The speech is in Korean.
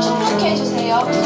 축복해 주세요.